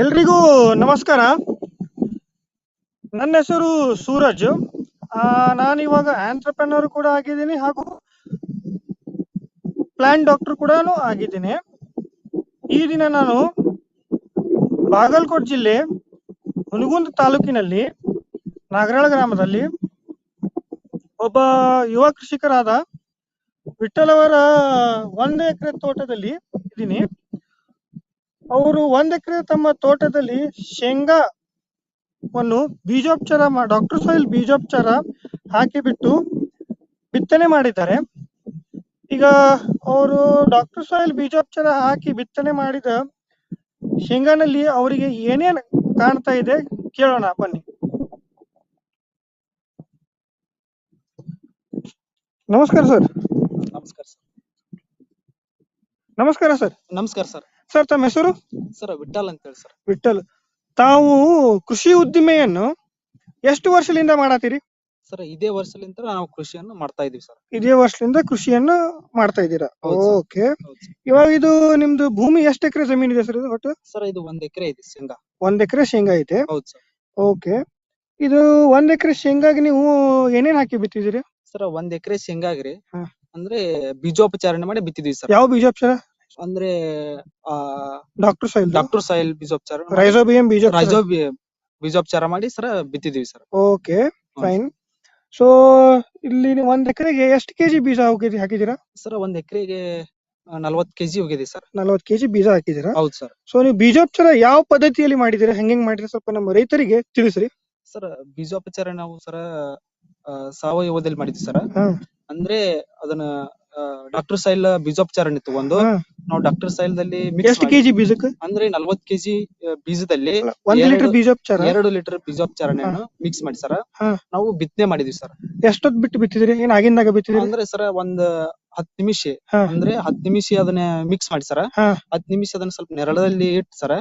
ಎಲ್ರಿಗೂ ನಮಸ್ಕಾರ. ನನ್ನ ಹೆಸರು ಸೂರಜ್. ಆ, ನಾನು ಇವಾಗ ಆಂಟ್ರಪ್ರನರ್ ಕೂಡ ಆಗಿದ್ದೀನಿ ಹಾಗೂ ಪ್ಲಾನ್ ಡಾಕ್ಟರ್ ಕೂಡ ಆಗಿದ್ದೀನಿ. ಈ ದಿನ ನಾನು ಬಾಗಲಕೋಟ್ ಜಿಲ್ಲೆ ಹುನಗುಂದ ತಾಲೂಕಿನಲ್ಲಿ ನಾಗರಾಳ ಗ್ರಾಮದಲ್ಲಿ ಒಬ್ಬ ಯುವ ಕೃಷಿಕರಾದ ವಿಠಲವರ ಒಂದು ಎಕರೆ ತೋಟದಲ್ಲಿ ಇದ್ದೀನಿ. ಅವರು ಒಂದ್ ಎಕರೆ ತಮ್ಮ ತೋಟದಲ್ಲಿ ಶೇಂಗಾವನ್ನು ಬೀಜೋಪಚಾರ ಡಾಕ್ಟರ್ ಸಾಯಿಲ್ ಬೀಜೋಪಚಾರ ಹಾಕಿಬಿಟ್ಟು ಬಿತ್ತನೆ ಮಾಡಿದ್ದಾರೆ. ಈಗ ಅವರು ಡಾಕ್ಟರ್ ಸಾಯಿಲ್ ಬೀಜೋಪಚಾರ ಹಾಕಿ ಬಿತ್ತನೆ ಮಾಡಿದ ಶೇಂಗಾನಲ್ಲಿ ಅವರಿಗೆ ಏನೇನ್ ಕಾಣ್ತಾ ಇದೆ ಕೇಳೋಣ ಬನ್ನಿ. ನಮಸ್ಕಾರ ಸರ್. ನಮಸ್ಕಾರ ಸರ್. ನಮಸ್ಕಾರ ಸರ್. ನಮಸ್ಕಾರ ಸರ್. ಸರ್ ತಮ್ಮ ಹೆಸರು? ಸರ್ ವಿಠಲ್ ಅಂತ ಹೇಳಿ ಸರ್ ವಿಠಲ್ ತಾವು ಕೃಷಿ ಉದ್ದಿಮೆಯನ್ನು ಎಷ್ಟು ವರ್ಷದಿಂದ ಮಾಡತ್ತೀರಿ ಸರ್ ಇದೇ ವರ್ಷದಿಂದ ನಾವು ಕೃಷಿಯನ್ನು ಮಾಡ್ತಾ ಇದೀವಿ ಸರ್ ಇದೇ ವರ್ಷದಿಂದ ಕೃಷಿಯನ್ನು ಮಾಡ್ತಾ ಇದ್ದೀರಾ? ಹೌದು ಸರ್. ಓಕೆ ಹೌದು ಸರ್ ಇವಾಗ ಇದು ನಿಮ್ದು ಭೂಮಿ ಎಷ್ಟು ಎಕರೆ ಜಮೀನ್ ಇದೆ ಸರ್ ಇದು ಒಟ್ಟು? ಸರ್ ಇದು ಒಂದ್ ಎಕರೆ ಇದೆ ಶೇಂಗಾ. ಒಂದ್ ಎಕರೆ ಶೇಂಗಾ ಐತೆ? ಹೌದು ಸರ್ ಓಕೆ ಇದು ಒಂದ್ ಎಕರೆ ಶೇಂಗಾಗೆ ನೀವು ಏನೇನ್ ಹಾಕಿ ಬಿತ್ತಿದಿರಿ ಸರ್ ಒಂದ್ ಎಕರೆ ಶೇಂಗಾಗ್ರಿ ಹಾ. ಅಂದ್ರೆ ಬೀಜೋಪಚಾರಣೆ ಮಾಡಿ ಬಿತ್ತಿದೀವಿ ಸರ್ ಯಾವ ಬೀಜೋಪಚಾರ? ಅಂದ್ರೆ ಆ ಡಾಕ್ಟರ್ ಸಾಯಿಲ್ ಡಾಕ್ಟರ್ ಸಾಯಿಲ್ ಬೀಜೋಪಚಾರ ರೈಸೋಬಿಯಂ ಬೀಜೋಪಚಾರ ರೈಜೋ ಬೀಜೋಪಚಾರ ಮಾಡಿ ಸರ್ ಬಿತ್ತಿದೀವಿ ಸರ್. ಓಕೆ ಫೈನ್ ಸೊ ಇಲ್ಲಿ ನೀವು ಒಂದ್ ಎಕರೆಗೆ ಎಷ್ಟು ಕೆಜಿ ಬೀಜ ಹೋಗಿದ್ರಿ ಹಾಕಿದೀರಾ ಸರ್ ಒಂದ್ ಎಕರೆಗೆ ನಲ್ವತ್ ಕೆಜಿ ಹೋಗಿದೆ ಸರ್. ನಲ್ವತ್ ಕೆಜಿ ಬೀಜ ಹಾಕಿದೀರಾ ಹೌದು ಸರ್. ಸೊ ನೀವು ಬೀಜೋಪಚಾರ ಯಾವ ಪದ್ಧತಿಯಲ್ಲಿ ಮಾಡಿದಿರಾ ಹೆಂಗ್ ಮಾಡಿದ್ರೆ ಸ್ವಲ್ಪ ನಮ್ಮ ರೈತರಿಗೆ ತಿಳಿಸ್ರಿ. ಸರ್ ಬೀಜೋಪಚಾರ ನಾವು ಸರ ಸಾವಯವದಲ್ಲಿ ಮಾಡಿದ್ವಿ ಸರ್. ಅಂದ್ರೆ ಅದನ್ನ ಡಾಕ್ಟರ್ ಸೈಲ್ ಬೀಜೋಪಚಾರ ಇತ್ತು ಒಂದು. ನಾವು ಡಾಕ್ಟರ್ ಸೈಲ್ ದಲ್ಲಿ ಎಷ್ಟು ಕೆಜಿ ಬೀಜಕ್ಕೆ? ಅಂದ್ರೆ ನಲ್ವತ್ ಕೆಜಿ ಬೀಜದಲ್ಲಿ ಒಂದ್ ಎರಡು- ಲೀಟರ್ ಬೀಜೋಪಚಾರ? ಎರಡು ಲೀಟರ್ ಬೀಜೋಪಚಾರಣೆಯನ್ನು ಮಿಕ್ಸ್ ಮಾಡಿ ಸರ್. ನಾವು ಬಿತ್ತನೆ ಮಾಡಿದ್ವಿ ಸರ್. ಎಷ್ಟೊತ್ ಬಿಟ್ಟು ಬಿತ್ತಿದ್ರಿ? ಏನ್ ಆಗಿಂದಾಗ ಬಿತ್ತಿದ್ರಿ? ಅಂದ್ರೆ ಸರ್ ಒಂದ್ ಹತ್ ನಿಮಿಷ. ಅಂದ್ರೆ ಹತ್ ನಿಮಿಷ ಅದನ್ನ ಮಿಕ್ಸ್ ಮಾಡಿ ಸರ್. ಹತ್ ನಿಮಿಷ ಅದನ್ನ ಸ್ವಲ್ಪ ನೆರಳಲ್ಲಿ ಇಟ್ಟು ಸರ್.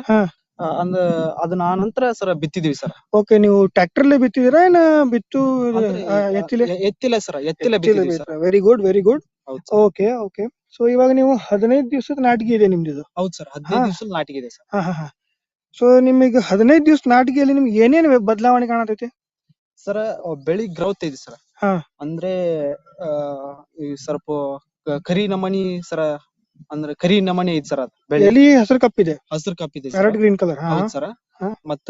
ಅಂದ ಅದನ್ನ ಆ ನಂತರ ಸರ್ ಬಿತ್ತಿದೀವಿ ಸರ್. ಓಕೆ ನೀವು ಟ್ರ್ಯಾಕ್ಟರ್ ಬಿತ್ತಿದಿರಾ ಏನ ಬಿತ್ತು ಎತ್ತಿಲ್ಲ ಎತ್ತಿಲೆ? ಎ- ಎತ್ತಿಲೆ ಸರ್ ಎತ್ತಿಲೆ ಬಿತ್ತಿದೀವಿ sir. Very good very good ಹೌದು ಸರ್. Okay okay. ಸೊ ಇವಾಗ ನೀವು ಹದಿನೈದು ದಿವಸದ ನಾಟಿ ಇದೆ ನಿಮ್ದು ಇದು? ಹೌದು ಸರ್ ಹದಿನೈದು ಹಾ. ಇದೆ ಸರ. ಹಾ ಹಾ ಹಾ. ಸೊ ನಿಮಗೆ ಹದಿನೈದು ದಿವಸ ನಾಟಕಿಯಲ್ಲಿ ನಿಮ್ಗೆ ಏನೇನ್ ಬದಲಾವಣೆ ಕಾಣತೈತಿ? ಸರ್ ಬೆಳಿ ಗ್ರೌತ್ ಇದೆ ಸರ್. ಹಾ. ಅಂದ್ರೆ ಆ, ಈ ಸ್ವಲ್ಪ ಕ- ಕರಿ ನಮನಿ ಸರ ಅಂದ್ರೆ ಕರಿ ನಮನಿ ಐತಿ ಸರ್ ಅದ್ ಬೆಳಿ. ಎಲಿ ಹಸಿರು ಕಪ್ಪಿದೆ ಹಸಿರು ಕಪ್ಪಿದೆ ಪ್ಯಾರಟ್ ಗ್ರೀನ್ ಕಲರ್ ಹೌದು ಹೌದ್ ಸರ್. ಹಾ. ಮತ್ತ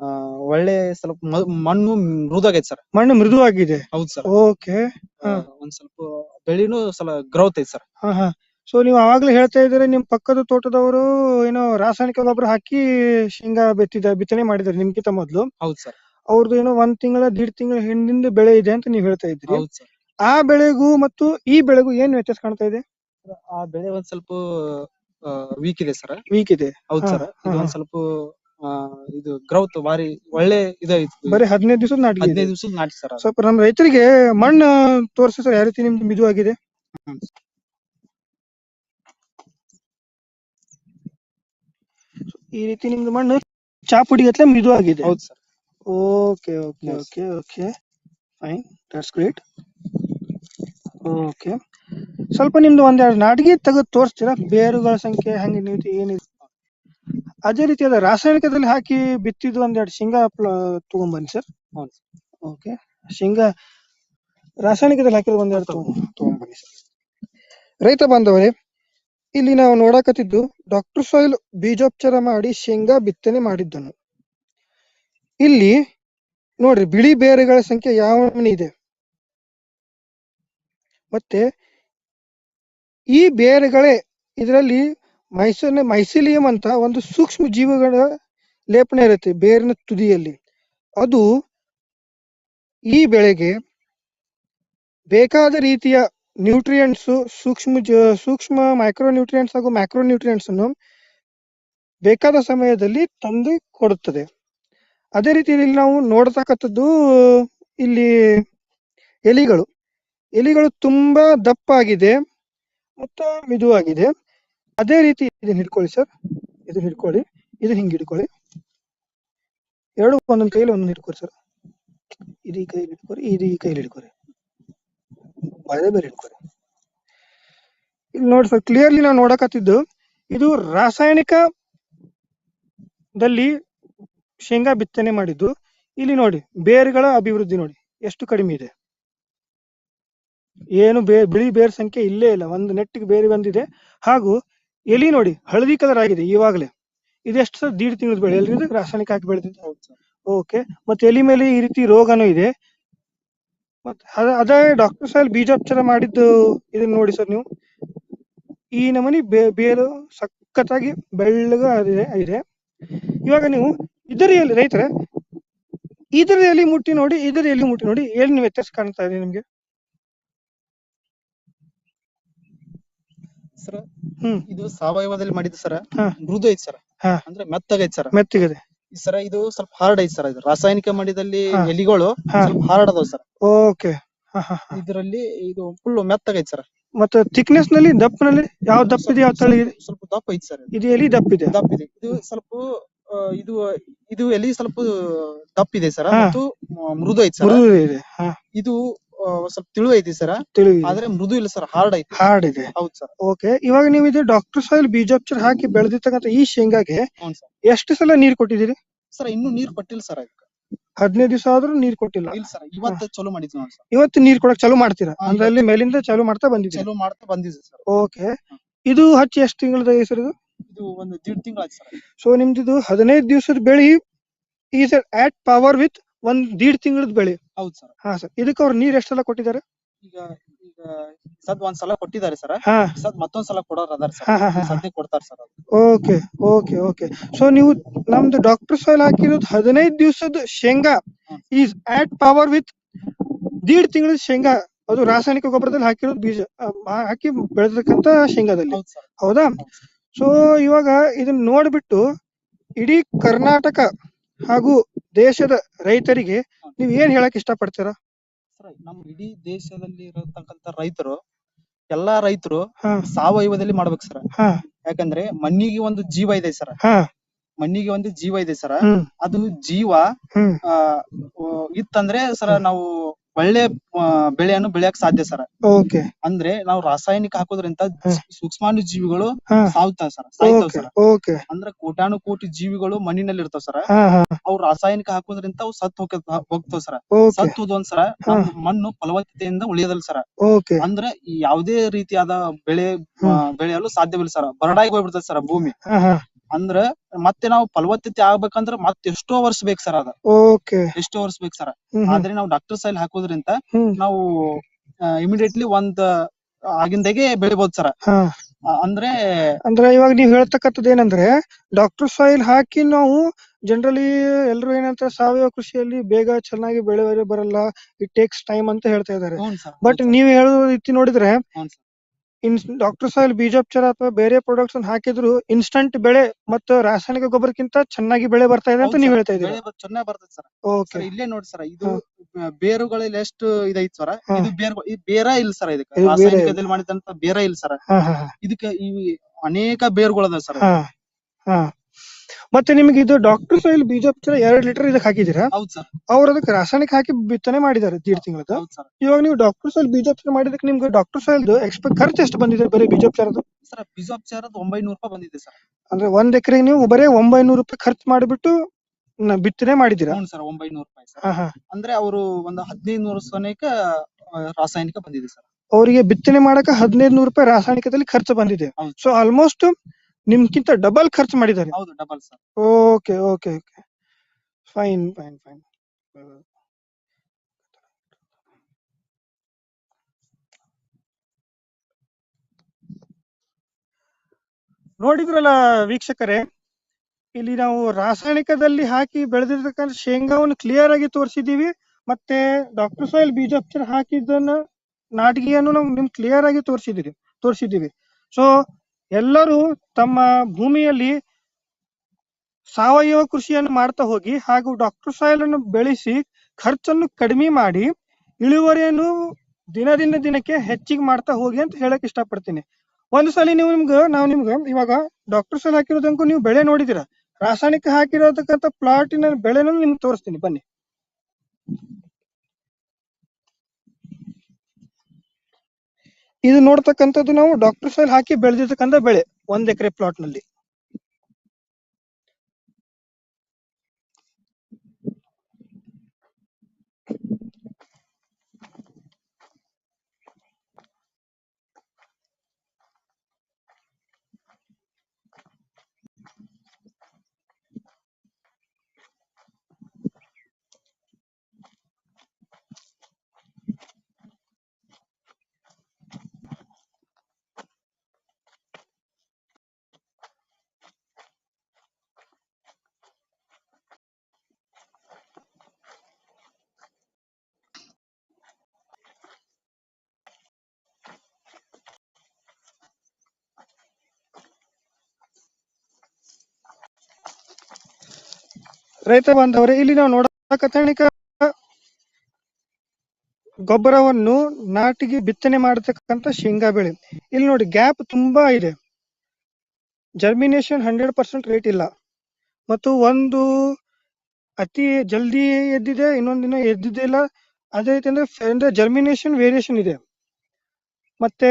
ಆ, ಒಳ್ಳೆ ಸ್ವಲ್ಪ ಮಣ್ಣು ಮಣ್ಣು ಮೃದುವಾಗೈತಿ ಸರ್. ಮಣ್ಣು ಮೃದುವಾಗಿದೆ? ಹೌದ್ ಸರ್. ಓಕೆ. ಹಾ. ಒಂದ್ ಸ್ವಲ್ಪ ಬೆಳಿನೂ ಸ್ವಲ್ಪ ಗ್ರೋತ್ ಐತಿ ಸರ್ ಹಾ ಹಾ. ಸೊ ನೀವು ಅವಾಗ್ಲೇ ಹೇಳ್ತಾ ಇದ್ರೆ ನಿಮ್ ಪಕ್ಕದ ತೋಟದವರು ಏನೋ ರಾಸಾಯನಿಕ ಗೊಬ್ಬರ ಹಾಕಿ ಶೇಂಗಾ ಬಿತ್ತಿದ ಬಿತ್ತನೆ ಮಾಡಿದ್ದಾರೆ ನಿಮ್ಗಿಂತ ಮೊದ್ಲು. ಹೌದ್ ಸರ್ ಅವ್ರದ್ದು ಏನೋ ಒಂದ್ ತಿಂಗಳ ದೀಡ್ ತಿಂಗಳ ಹಿಂದಿಂದ ಬೆಳೆ ಇದೆ ಅಂತ ನೀವು ಹೇಳ್ತಾ ಇದ್ರಿ ಹೌದ್ ಸರ್ ಆ ಬೆಳೆಗೂ ಮತ್ತು ಈ ಬೆಳೆಗೂ ಏನ್ ವ್ಯತ್ಯಾಸ ಕಾಣ್ತಾ ಇದೆ? ಆ ಬೆಳೆ ಒಂದ್ ಸ್ವಲ್ಪ ವೀಕ್ ಇದೆ ಸರ್ ವೀಕ್ ಇದೆ. ಹೌದ್ ಹಾ, ಸರ್ ಹಾ, ಒಂದ್ ಸ್ವಲ್ಪ ಆ, ಇದು ಗ್ರೌತ್ ಬಾರಿ ಒಳ್ಳೆ ಇದೈತಿ ಬರೀ ಹದಿನೈದು ದಿವಸದ ನಾಟಿ ಇದೆ. ಹದಿನೈದು ದಿವಸ ನಾಟಿ ಸರ್ ಅದು. ಸ್ವಲ್ಪ ನಮ್ಮ ರೈತರಿಗೆ ಮಣ್ಣು ತೋರಿಸಿ ಸರ್ ಯಾವ ರೀತಿ ನಿಮ್ದು ಮಿದು ಆಗಿದೆ ಹ್ಮ್. ಈ ರೀತಿ ನಿಮ್ದು ಮಣ್ಣು ಚಾಪುಡಿ ಗತ್ಲೆ ಮಿದು ಆಗಿದೆ ಹೌದು sir. Okay okay Yes. Okay okay. Fine that's great okay. ಸ್ವಲ್ಪ ನಿಮ್ದು ಒಂದೆರಡು ನಾಟಿಗೆ ತೆಗೆದು ತೋರಿಸ್ತೀರಾ? ಬೇರುಗಳ ಸಂಖ್ಯೆ ಹಂಗೆ ನೀವು ಏನಿದೆ? ಅದೇ ರೀತಿಯಾದ ರಾಸಾಯನಿಕದಲ್ಲಿ ಹಾಕಿ ಬಿತ್ತಿದ್ದು ಒಂದೆರಡು ಶೇಂಗಾ ತಗೊಂಬನ್ನಿ ಸರ್. ಹೌದು ಓಕೆ ಶೇಂಗಾ ರಾಸಾಯನಿಕದಲ್ಲಿ ಹಾಕಿರೋ ಒಂದೆರಡು ತಗೊಂಡ್ ತಗೊಂಬನ್ನಿ ಸರ್. ರೈತ ಬಾಂಧವರೇ ಇಲ್ಲಿ ನಾವು ನೋಡಕತ್ತಿದ್ದು ಡಾಕ್ಟರ್ ಸಾಯಿಲ್ ಬೀಜೋಪಚಾರ ಮಾಡಿ ಶೇಂಗಾ ಬಿತ್ತನೆ ಮಾಡಿದ್ದನು ಇಲ್ಲಿ ನೋಡ್ರಿ ಬಿಳಿ ಬೇರುಗಳ ಸಂಖ್ಯೆ ಯಾವ ಇದೆ. ಮತ್ತೆ ಈ ಬೇರೆಗಳೇ ಇದರಲ್ಲಿ ಮೈಸೂರಿನ ಮೈಸಿಲಿಯಂ ಅಂತ ಒಂದು ಸೂಕ್ಷ್ಮ ಜೀವಿಗಳ ಲೇಪನ ಇರುತ್ತೆ ಬೇರಿನ ತುದಿಯಲ್ಲಿ. ಅದು ಈ ಬೆಳೆಗೆ ಬೇಕಾದ ರೀತಿಯ ನ್ಯೂಟ್ರಿಯೆಂಟ್ಸ್ ಸೂಕ್ಷ್ಮ ಸೂಕ್ಷ್ಮ ಮೈಕ್ರೋ ನ್ಯೂಟ್ರಿಯೆಂಟ್ಸ್ ಹಾಗೂ ಮ್ಯಾಕ್ರೋ ನ್ಯೂಟ್ರಿಯೆಂಟ್ಸ್ ಅನ್ನು ಬೇಕಾದ ಸಮಯದಲ್ಲಿ ತಂದು ಕೊಡುತ್ತದೆ. ಅದೇ ರೀತಿಯಲ್ಲಿ ನಾವು ನೋಡತಕ್ಕಂಥದ್ದು ಇಲ್ಲಿ ಎಲಿಗಳು. ಎಲಿಗಳು ತುಂಬಾ ದಪ್ಪಾಗಿದೆ ಮತ್ತು ಮಿದುವಾಗಿದೆ ಅದೇ ರೀತಿ ಇದನ್ನ ಹಿಡ್ಕೊಳ್ಳಿ ಸರ್. ಇದನ್ನ ಹಿಡ್ಕೊಳ್ಳಿ. ಇದು ಹಿಂಗೆ ಹಿಡ್ಕೊಳ್ಳಿ. ಎರಡು ಒಂದೊಂದು ಕೈಲಿ ಒಂದೊಂದು ಹಿಡ್ಕೊಳ್ಳಿ ಸರ್. ಇದು ಈ ಕೈಲಿ ಹಿಡ್ಕೊರಿ, ಇದು ಈ ಕೈಲಿ ಹಿಡ್ಕೊರಿ. ಬೇರೆ ಬೇರೆ ಹಿಡ್ಕೊರಿ. ಇಲ್ಲಿ ನೋಡಿ ಸರ್ ಕ್ಲಿಯರ್ಲಿ ನಾವು ನೋಡಕತ್ತಿದ್ದು ಇದು ರಾಸಾಯನಿಕ ದಲ್ಲಿ ಶೇಂಗಾ ಬಿತ್ತನೆ ಮಾಡಿದ್ದು. ಇಲ್ಲಿ ನೋಡಿ, ಬೇರುಗಳ ಅಭಿವೃದ್ಧಿ ನೋಡಿ, ಎಷ್ಟು ಕಡಿಮೆ ಇದೆ. ಏನು ಬೇ, ಬಿಳಿ ಬೇರ್ ಸಂಖ್ಯೆ ಇಲ್ಲೇ ಇಲ್ಲ, ಒಂದು ನೆಟ್ಟಿಗೆ ಬೇರೆ ಬಂದಿದೆ. ಹಾಗೂ ಎಲಿ ನೋಡಿ, ಹಳದಿ ಕಲರ್ ಆಗಿದೆ ಇವಾಗಲೇ ಇದೆಷ್ಟು ಸರ್? ದೀಡ್ ತಿಂಗಳು ಬೆಳೆ. ಎಲ್ರಿದು ರಾಸಾಯನಿಕ ಹಾಕಿ ಬೆಳೆದಿದ್ದು. ಓಕೆ ಮತ್ತೆ ಎಲಿ ಮೇಲೆ ಈ ರೀತಿ ರೋಗನೂ ಇದೆ. ಮತ್ತೆ ಅದ ಡಾಕ್ಟರ್ ಸಾಹೇಬ್ ಬೀಜೋಪಚಾರ ಮಾಡಿದ್ದು ಇದನ್ನ ನೋಡಿ ಸರ್ ನೀವು. ಈ ನಮನಿ ಬೇರು ಸಖತ್ತಾಗಿ ಬೆಳ್ಳಗ ಇದೆ. ಇವಾಗ ನೀವು ಇದರ ಎಲ್ಲಿ ರೈತರ, ಇದರ ಎಲೆ ಮುಟ್ಟಿ ನೋಡಿ, ಇದರ ಎಲ್ಲಿ ಮುಟ್ಟಿ ನೋಡಿ ಏನು ವ್ಯತ್ಯಾಸ ಕಾಣ್ತಾ ಇದೆ ನಿಮ್ಗೆ? ಸರ್. ಹ್ಮ್. ಇದು ಸಾವಯವದಲ್ಲಿ ಮಾಡಿದ್ದು ಸರ್. ಹಾ. ಮೃದು ಐತಿ ಸರ್. ಹಾ. ಅಂದ್ರೆ ಮೆತ್ತಗೈತಿ ಸರ್. ಮೆತ್ತಗಿದೆ. ಸರ ಇದು ಸ್ವಲ್ಪ ಹಾರ್ಡ್ ಐತಿ ಸರ್ ಇದು. ರಾಸಾಯನಿಕ ಮಾಡಿದಲ್ಲಿ ಹಾ. ಎಲಿಗಳು ಹಾ. ಸ್ವಲ್ಪ ಹಾರ್ಡ್ ಅದಾವ ಸರ್. ಓಕೆ. ಇದರಲ್ಲಿ ಇದು ಫುಲ್ ಮೆತ್ತಗೈತಿ ಸರ್. ಮತ್ತೆ ಥಿಕ್ನೆಸ್ನಲ್ಲಿ ದಪ್ಪನಲ್ಲಿ ಯಾವ ದಪ್ಪ ಇದೆ ಯಾವ ತಳಿ ಇದೆ? ಸ್ವಲ್ಪ ದಪ್ಪ ಐತಿ ಸರ್ ಇದು ಎಲಿ ದಪ್ಪ ಇದೆ? ದಪ್ಪ ಇದೆ. ಇದು ಸ್ವಲ್ಪ ಆ, ಇದು ಇದು ಎಲಿ ಸ್ವಲ್ಪ ದಪ್ಪ ಇದೆ ಸರ್. ಹಾ. ಮತ್ತು ಮೃದು ಐತಿ ಸರ್. ಮೃದು ಇದೆ. ಹಾ. ಇದು ಸ್ವಲ್ಪ ತಿಳು ಐತಿ ಸರ್ ತಿಳಿ ಆದ್ರೆ ಮೃದು ಇಲ್ಲ ಸರ್ ಹಾರ್ಡ್ ಐತಿ. ಹಾರ್ಡ್ ಇದೆ. ಹೌದ್ ಸರ್ ಓಕೆ ಇವಾಗ ನೀವು ಇದು ಡಾಕ್ಟರ್ ಸಾಯಿಲ್ ಬೀಜೋಪಚಾರ ಹಾಕಿ ಬೆಳೆದಿರ್ತಕ್ಕಂತ ಈ ಶೇಂಗಾಗೆ ಹ್ಞೂ ಸರ್ ಎಷ್ಟು ಸಲ ನೀರ್ ಕೊಟ್ಟಿದ್ದೀರಿ? ಸರ್ ಇನ್ನೂ ನೀರ್ ಕೊಟ್ಟಿಲ್ಲ ಸರ್ ಅದಕ್ಕೆ. ಹದಿನೈದು ದಿವಸ ಆದ್ರೂ ನೀರ್ ಕೊಟ್ಟಿಲ್ಲ. ಇಲ್ಲ ಸರ್ ಇವತ್ತು ಚಲೋ ಮಾಡಿದ್ವಿ ನೋಡಿ ಸರ್ ಇವತ್ತು ನೀರ್ ಕೊಡಕ್ ಚಾಲೂ ಮಾಡ್ತೀರಾ? ಹಾ, ಅಂದ್ರೆ ಅಲ್ಲಿ ಮೇಲಿಂದ ಚಾಲೂ ಮಾಡ್ತಾ ಬಂದಿದ್ದೀರಿ. ಚಲೋ ಮಾಡ್ತಾ ಬಂದಿದ್ದೀವಿ ಸರ್ ಓಕೆ ಇದು ಹಚ್ಚಿ ಎಷ್ಟು ತಿಂಗಳದ ಹೆಸರು ಇದು? ಇದು ಒಂದು ದೀಡ್ ತಿಂಗಳಾಯ್ತು ಸರ್ ಸೊ ನಿಮ್ದು ಹದಿನೈದು ದಿವಸದ ಬೆಳಿ ಈಸ್ ಆಟ್ ಪವರ್ ವಿತ್ ಒಂದ್ ದೀಡ್ ತಿಂಗಳದ ಬೆಳೆ. ಹೌದು ಸರ್ ಹಾ ಸರ್ ಇದಕ್ಕೆ ಅವ್ರು ನೀರ್ ಎಷ್ಟೆಲ್ಲ ಕೊಟ್ಟಿದ್ದಾರೆ? ಈಗ ಈಗ ಸದ್ ಒಂದ್ ಸಲ ಕೊಟ್ಟಿದ್ದಾರೆ ಸರ್ ಹಾ. ಸದ್ ಮತ್ತೊಂದ್ ಸಲ ಕೊಡೋರ್ ಅದಾರ ಸರ್ ಹಾ ಹಾ ಹಾ ಸದ್ಯ ಕೊಡ್ತಾರ sir okay okay okay. So ನೀವು ನಮ್ದು ಡಾಕ್ಟರ್ ಸಾಯಿಲ್ ಹಾಕಿರೋದು ಹದಿನೈದು ದಿವಸದ ಶೇಂಗಾ. ಈಸ್ ಆಟ್ ಪವರ್ ವಿತ್ ದೀಡ್ ತಿಂಗಳ ಶೇಂಗಾ. ಅದು ರಾಸಾಯನಿಕ ಗೊಬ್ಬರದಲ್ಲಿ ಹಾಕಿರೋದು ಬೀಜ. ಆ, ಮಾ- ಹಾಕಿ ಬೆಳೆದಕ್ಕಂತ ಶೇಂಗಾದಲ್ಲಿ. ಹೌದು ಸರ್ ಹೌದಾ? ಸೊ ಇವಾಗ ಇದನ್ನ ನೋಡ್ಬಿಟ್ಟು ಇಡೀ ಕರ್ನಾಟಕ ಹಾಗೂ ದೇಶದ ರೈತರಿಗೆ ನೀವ್ ಏನ್ ಹೇಳಕ್ ಇಷ್ಟಪಡ್ತೀರಾ? ಸರ್ ನಮ್ಮ ಇಡೀ ದೇಶದಲ್ಲಿ ಇರತಕ್ಕಂತ ರೈತರು ಎಲ್ಲಾ ರೈತರು ಹಾ. ಸಾವಯವದಲ್ಲಿ ಮಾಡ್ಬೇಕು ಸರ್. ಹಾ. ಯಾಕಂದ್ರೆ ಮಣ್ಣಿಗೆ ಒಂದು ಜೀವ ಇದೆ ಸರ್. ಹಾ. ಮಣ್ಣಿಗೆ ಒಂದು ಜೀವ ಇದೆ ಸರ್. ಹ್ಮ್. ಅದು ಜೀವ ಹ್ಮ್. ಆ ಆ, ಇತ್ತಂದ್ರೆ ಸರ್ ನಾವು ಒಳ್ಳೆ ಬೆಳೆಯನ್ನು ಬೆಳೆಯಕ್ ಸಾಧ್ಯ ಸರ್. ಓಕೆ ಅಂದ್ರೆ ನಾವು ರಾಸಾಯನಿಕ ಹಾಕೋದ್ರಿಂದ. ಸೂಕ್ಷ್ಮಾಣು ಜೀವಿಗಳು ಸಾವ್ತಾವ ಸರ್ ಸಾಯ್ತಾವ ಸರ್. ಓಕೆ ಅಂದ್ರ ಕೋಟಾನು ಕೋಟಿ ಜೀವಿಗಳು ಮಣ್ಣಿನಲ್ಲಿ ಇರ್ತಾವ ಸರ್. ಅವ್ ರಾಸಾಯನಿಕ ಹಾಕೋದ್ರಿಂದ ಅವು ಸತ್ ಹೋಗ ಹೋಗ್ತಾವ ಸರ್. ಸತ್ ಹೋದ್ ಸರ ಮಣ್ಣು ಫಲವತ್ತತೆಯಿಂದ ಉಳಿಯೋದಲ್ಲ ಸರ್. ಅಂದ್ರೆ ಯಾವುದೇ ರೀತಿಯಾದ ಬೆಳೆ ಬೆಳೆಯಲು ಸಾಧ್ಯವಿಲ್ಲ ಸರ್. ಬರಡಾಗಿ ಹೋಗ್ಬಿಡ್ತದೆ ಸರ್ ಭೂಮಿ. ಅಂದ್ರ ಮತ್ತೆ ನಾವು ಫಲವತ್ತತೆ ಆಗ್ಬೇಕಂದ್ರ ಮತ್ತೆ ಎಷ್ಟೋ ವರ್ಷ ಬೇಕು ಸರ್ ಅದ. ಓಕೆ. ಎಷ್ಟೋ ವರ್ಷ ಬೇಕು ಸರ್. ಆದ್ರೆ ನಾವು ಡಾಕ್ಟರ್ ಸೈಲ್ ಹಾಕೋದ್ರಿಂದ ನಾವು ಇಮಿಡಿಯೇಟ್ಲಿ ಒಂದ್ ಆಗಿಂದಾಗೆ ಬೆಳಿಬಹುದು ಸರ್. ಅಂದ್ರೆ ಅಂದ್ರೆ ಇವಾಗ ನೀವ್ ಹೇಳ್ತಕ್ಕಂಥದ್ದು ಏನಂದ್ರೆ ಡಾಕ್ಟರ್ ಸಾಯಿಲ್ ಹಾಕಿ ನಾವು ಜನರಲಿ ಎಲ್ರು ಏನಂತ ಸಾವಯವ ಕೃಷಿಯಲ್ಲಿ ಬೇಗ ಚೆನ್ನಾಗಿ ಬೆಳೆ ಬರಲ್ಲ ಇಟ್ ಟೇಕ್ಸ್ ಟೈಮ್ ಅಂತ ಹೇಳ್ತಾ ಇದ್ದಾರೆ. ಬಟ್ ನೀವ್ ಹೇಳೋ ರೀತಿ ನೋಡಿದ್ರೆ ಇನ್ ಡಾಕ್ಟರ್ ಸಾಯಿಲ್ ಬೀಜೋಪಚಾರ ಅಥವಾ ಬೇರೆ ಪ್ರಾಡಕ್ಟ್ಸ್ ಅನ್ನು ಹಾಕಿದ್ರು ಇನ್ಸ್ಟಂಟ್ ಬೆಳೆ ಮತ್ತು ರಾಸಾಯನಿಕ ಗೊಬ್ಬರಕ್ಕಿಂತ ಚೆನ್ನಾಗಿ ಬೆಳೆ ಬರ್ತಾ ಇದೆ ಅಂತ ನೀವು ಹೇಳ್ತಾ ಇದ್ದೀರಾ? ಬೆಳೆ ಚೆನ್ನಾಗಿ ಬರ್ತದೆ ಸರ್. ಓಕೆ ಸರ್ ಇಲ್ಲೇ ನೋಡಿ ಸರ್ ಇದು ಬೇರುಗಳಲ್ಲಿ ಎಷ್ಟು ಇದೈತ್ ಸರ್ ಹಾ. ಇದು ಬೇರ್ ಈ ಬೇರ ಇಲ್ಲ ಸರ್ ಇದಕ್ಕೆ. ಇದು ಬೇರ ರಾಸಾಯನಿಕದಲ್ಲಿ ಮಾಡಿದಂತ ಬೇರ ಇಲ್ಲ ಸರ್. ಹಾ ಹಾ ಹಾ. ಇದಕ್ಕೆ ಈ ಅನೇಕ ಬೇರುಗಳದ ಸರ್. ಹಾ ಹಾ. ಮತ್ತೆ ನಿಮಗೆ ಇದು ಡಾಕ್ಟರ್ ಸೈಲ್ ಬೀಜೋಪಚಾರ ಎರಡ್ ಲೀಟರ್ ಇದಕ್ಕೆ ಹಾಕಿದಿರಾ ಹೌದು ಸರ್. ಅವ್ರು ಅದಕ್ಕೆ ರಾಸಾಯನಿಕ ಹಾಕಿ ಬಿತ್ತನೆ ಮಾಡಿದ್ದಾರೆ ದೀಡ್ ತಿಂಗಳದ ಹೌದ್ ಸರ್. ಇವಾಗ ನೀವು ಡಾಕ್ಟರ್ ಸಾಯಿಲ್ ಬೀಜೋಪಚಾರ ಮಾಡಿದಕ್ಕೆ ನಿಮ್ಗೆ ಡಾಕ್ಟರ್ ಸೈಲ್ ಎಕ್ಸ್ಪೆಕ್ಟ್ ಖರ್ಚು ಎಷ್ಟು ಬಂದಿದೆ ಬರೀ ಬೀಜೋಪಚಾರದ ಸರ್ ಬೀಜೋಪಚಾರದ ಒಂಬೈನೂರು ರೂಪಾಯಿ ಬಂದಿದೆ ಸರ್. ಅಂದ್ರೆ ಒಂದ್ ಎಕರೆಗೆ ನೀವು ಬರೀ ಒಂಬೈನೂರು ರೂಪಾಯಿ ಖರ್ಚು ಮಾಡಿಬಿಟ್ಟು ನ- ಬಿತ್ತನೆ ಮಾಡಿದಿರಾ ಹ್ಞೂ ಸರ್ ಒಂಬೈನೂರು ರೂಪಾಯಿ ಸರ್. ಹಾ ಹಾ ಅಂದ್ರೆ ಅವರು ಒಂದು ಹದಿನೈದು ನೂರು ಸನೇಕ ರಾಸಾಯನಿಕ ಬಂದಿದೆ ಸರ್. ಅವರಿಗೆ ಬಿತ್ತನೆ ಮಾಡಕ ಹದಿನೈದು ನೂರು ರೂಪಾಯಿ ರಾಸಾಯನಿಕದಲ್ಲಿ ಖರ್ಚು ಬಂದಿದೆ. ಹೌದು. ಸೊ ಆಲ್ಮೋಸ್ಟ್ ನಿಮ್ಗಿಂತ ಡಬಲ್ ಖರ್ಚು ಮಾಡಿದ್ದಾರೆ. ಹೌದು double sir okay okay okay fine fine fine ನೋಡಿದ್ರಲ್ಲ ವೀಕ್ಷಕರೇ ಇಲ್ಲಿ ನಾವು ರಾಸಾಯನಿಕದಲ್ಲಿ ಹಾಕಿ ಬೆಳೆದಿರ್ತಕ್ಕಂಥ ಶೇಂಗಾವನ್ನು ಕ್ಲಿಯರ್ ಆಗಿ ತೋರಿಸಿದೀವಿ ಮತ್ತೆ ಡಾಕ್ಟರ್ ಸಾಯಿಲ್ ಬೀಜ ಹಾಕಿದ್ದನ್ನ ನಾಟಿಗೆಯನ್ನು ನಾವು ನಿಮ್ಗೆ ಕ್ಲಿಯರ್ ಆಗಿ ತೋರಿಸಿದೀವಿ ತೋರಿಸಿದೀವಿ ಸೊ ಎಲ್ಲರೂ ತಮ್ಮ ಭೂಮಿಯಲ್ಲಿ ಸಾವಯವ ಕೃಷಿಯನ್ನು ಮಾಡ್ತಾ ಹೋಗಿ ಹಾಗೂ ಡಾಕ್ಟರ್ ಸಾಯಿಲ್ ಅನ್ನು ಬೆಳೆಸಿ ಖರ್ಚನ್ನು ಕಡಿಮೆ ಮಾಡಿ ಇಳುವರಿಯನ್ನು ದಿನದಿಂದ ದಿನಕ್ಕೆ ಹೆಚ್ಚಿಗೆ ಮಾಡ್ತಾ ಹೋಗಿ ಅಂತ ಹೇಳಕ್ ಇಷ್ಟಪಡ್ತೀನಿ. ಒಂದು ಸಲ ನೀವು ನಿಮ್ಗೆ, ನಾವು ನಿಮ್ಗೆ ಇವಾಗ ಡಾಕ್ಟರ್ ಸಾಯಿಲ್ ಹಾಕಿರೋದಂಕು ನೀವು ಬೆಳೆ ನೋಡಿದಿರ ರಾಸಾಯನಿಕ ಹಾಕಿರೋದಕ್ಕಂತ ಪ್ಲಾಟಿನ ಬೆಳೆನೂ ನಿಮ್ಗೆ ತೋರಿಸ್ತೀನಿ, ಬನ್ನಿ. ಇದು ನೋಡ್ತಕ್ಕಂಥದ್ದು ನಾವು ಡಾಕ್ಟರ್ ಸೈಲ್ ಹಾಕಿ ಬೆಳೆದಿರ್ತಕ್ಕಂಥ ಬೆಳೆ ಒಂದ್ ಎಕರೆ ಪ್ಲಾಟ್ನಲ್ಲಿ. ರೈತ ಬಾಂಧವರೇ, ಇಲ್ಲಿ ನಾವು ನೋಡಕತ್ತಾಣಿಕ ಗೊಬ್ಬರವನ್ನು ನಾಟಿಗೆ ಬಿತ್ತನೆ ಮಾಡತಕ್ಕಂತ ಶೇಂಗಾ ಬೆಳೆ. ಇಲ್ಲಿ ನೋಡಿ ಗ್ಯಾಪ್ ತುಂಬಾ ಇದೆ. ಜರ್ಮಿನೇಷನ್ ಹಂಡ್ರೆಡ್ ಪರ್ಸೆಂಟ್ ರೇಟ್ ಇಲ್ಲ. ಮತ್ತು ಒಂದು ಅತಿ ಜಲ್ದಿ ಎದ್ದಿದೆ ಇನ್ನೊಂದಿನ ಎದ್ದಿದೆ ಇಲ್ಲ. ಅದೇ ರೀತಿ ಅಂದ್ರೆ ಅಂದ್ರೆ ಜರ್ಮಿನೇಷನ್ ವೇರಿಯೇಷನ್ ಇದೆ. ಮತ್ತೆ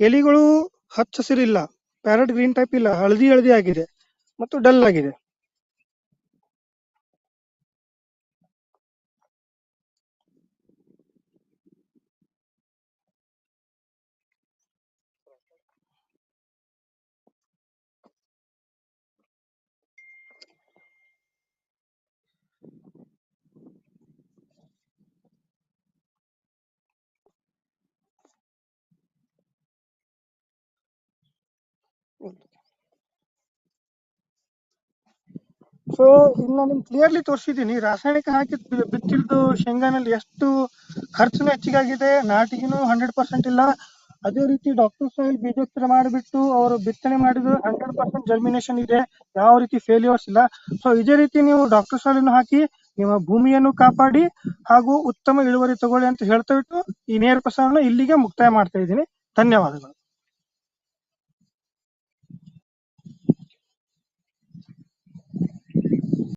ಎಲಿಗಳು ಹಚ್ಚ ಹಸಿರಿಲ್ಲ. ಪ್ಯಾರಟ್ ಗ್ರೀನ್ ಟೈಪ್ ಇಲ್ಲ. ಹಳದಿ ಹಳದಿ ಆಗಿದೆ. ಮತ್ತು ಡಲ್ ಆಗಿದೆ. ಸೊ ಇಲ್ಲಿ ನಾನು ಕ್ಲಿಯರ್ಲಿ ತೋರಿಸಿದ್ದೀನಿ ರಾಸಾಯನಿಕ ಹಾಕಿ ಬಿತ್ತಿದ್ದು ಶೇಂಗಾನಲ್ಲಿ ಎಷ್ಟು ಖರ್ಚುನು ಹೆಚ್ಚಿಗಾಗಿದೆ. ನಾಟಿಗಿನೂ ಹಂಡ್ರೆಡ್ ಪರ್ಸೆಂಟ್ ಇಲ್ಲ. ಅದೇ ರೀತಿ ಡಾಕ್ಟರ್ ಸಾಯಿಲ್ ಬೀಜೋತ್ತರ ಮಾಡಿಬಿಟ್ಟು ಅವರು ಬಿತ್ತನೆ ಮಾಡಿದ್ರು ಹಂಡ್ರೆಡ್ ಪರ್ಸೆಂಟ್ ಜರ್ಮಿನೇಷನ್ ಇದೆ. ಯಾವ ರೀತಿ ಫೇಲ್ಯೂರ್ಸ್ ಇಲ್ಲ. ಸೊ ಇದೇ ರೀತಿ ನೀವು ಡಾಕ್ಟರ್ ಸಾಯಿಲ್ ಹಾಕಿ ನಿಮ್ಮ ಭೂಮಿಯನ್ನು ಕಾಪಾಡಿ ಹಾಗೂ ಉತ್ತಮ ಇಳುವರಿ ತಗೊಳ್ಳಿ ಅಂತ ಹೇಳ್ತಾ ಬಿಟ್ಟು ಈ ನೇರ ಪ್ರಸಾರನ ಇಲ್ಲಿಗೆ ಮುಕ್ತಾಯ ಮಾಡ್ತಾ ಇದ್ದೀನಿ. ಧನ್ಯವಾದಗಳು.